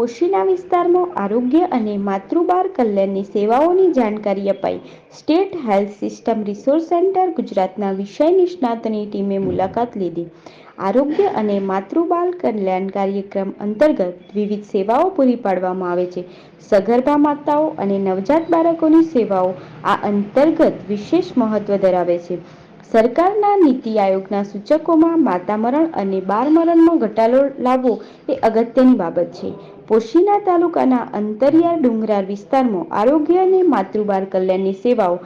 પોશીના વિસ્તારમાં આરોગ્ય અને માતૃબાળ કલ્યાણની સેવાઓની જાણકારી અપાઈ. State health system resource centre ગુજરાતના વિષય નિષ્ણાતની ટીમે મુલાકાત લીધી. આરોગ્ય અને માતૃબાળ કલ્યાણ કાર્યક્રમ અંતર્ગત વિવિધ સેવાઓ પૂરી પાડવામાં આવે છે. સગર્ભા માતાઓ અને નવજાત બાળકોની સેવાઓ આ અંતર્ગત વિશેષ મહત્વ ધરાવે છે. સરકારના નીતિ આયોગના સૂચકોમાં માતા મરણ અને બાળ મરણમાં ઘટાડો લાવવો એ અગત્યની બાબત છે. પોશીના તાલુકાના અંતરિયાળ ડુંગરાળ વિસ્તારમાં આરોગ્ય અને માતૃબાળ કલ્યાણની સેવાઓ,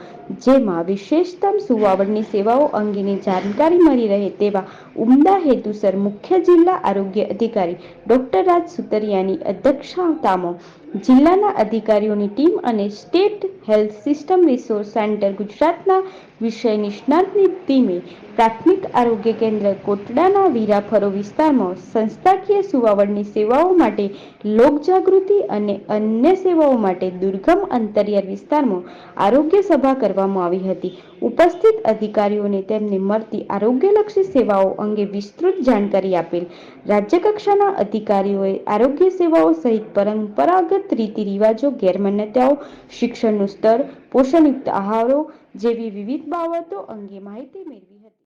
જેમાં વિશેષતમ સુવાવડની સેવાઓ અંગેની જાણકારી મળી રહે તેવા ઉમદા હેતુસર મુખ્ય જિલ્લા આરોગ્ય અધિકારી ડોક્ટર રાજ સુતરિયાની અધ્યક્ષતામાં જિલ્લાના અધિકારીઓની ટીમ અને state health system resource centre ગુજરાતના વિષય નિષ્ણાતની ટીમે પ્રાથમિક આરોગ્ય કેન્દ્ર કોટડાના વીરાફરો વિસ્તારમાં સંસ્થાકીય સુવાવડની સેવાઓ માટે લોકજાગૃતિ અને અન્ય સેવાઓ માટે દુર્ગમ અંતરિયાળ વિસ્તારમાં આરોગ્ય સભા કરવામાં આવી હતી. ઉપસ્થિત અધિકારીઓને તેમને મળતી આરોગ્યલક્ષી સેવાઓ અંગે વિસ્તૃત જાણકારી આપેલ રાજ્યકક્ષાના અધિકારીઓએ આરોગ્ય સેવાઓ સહિત પરંપરાગત રીતિ રિવાજો, ગેરમાન્યતાઓ, શિક્ષણનું સ્તર, પોષણયુક્ત આહારો જેવી વિવિધ બાબતો અંગે માહિતી મેળવી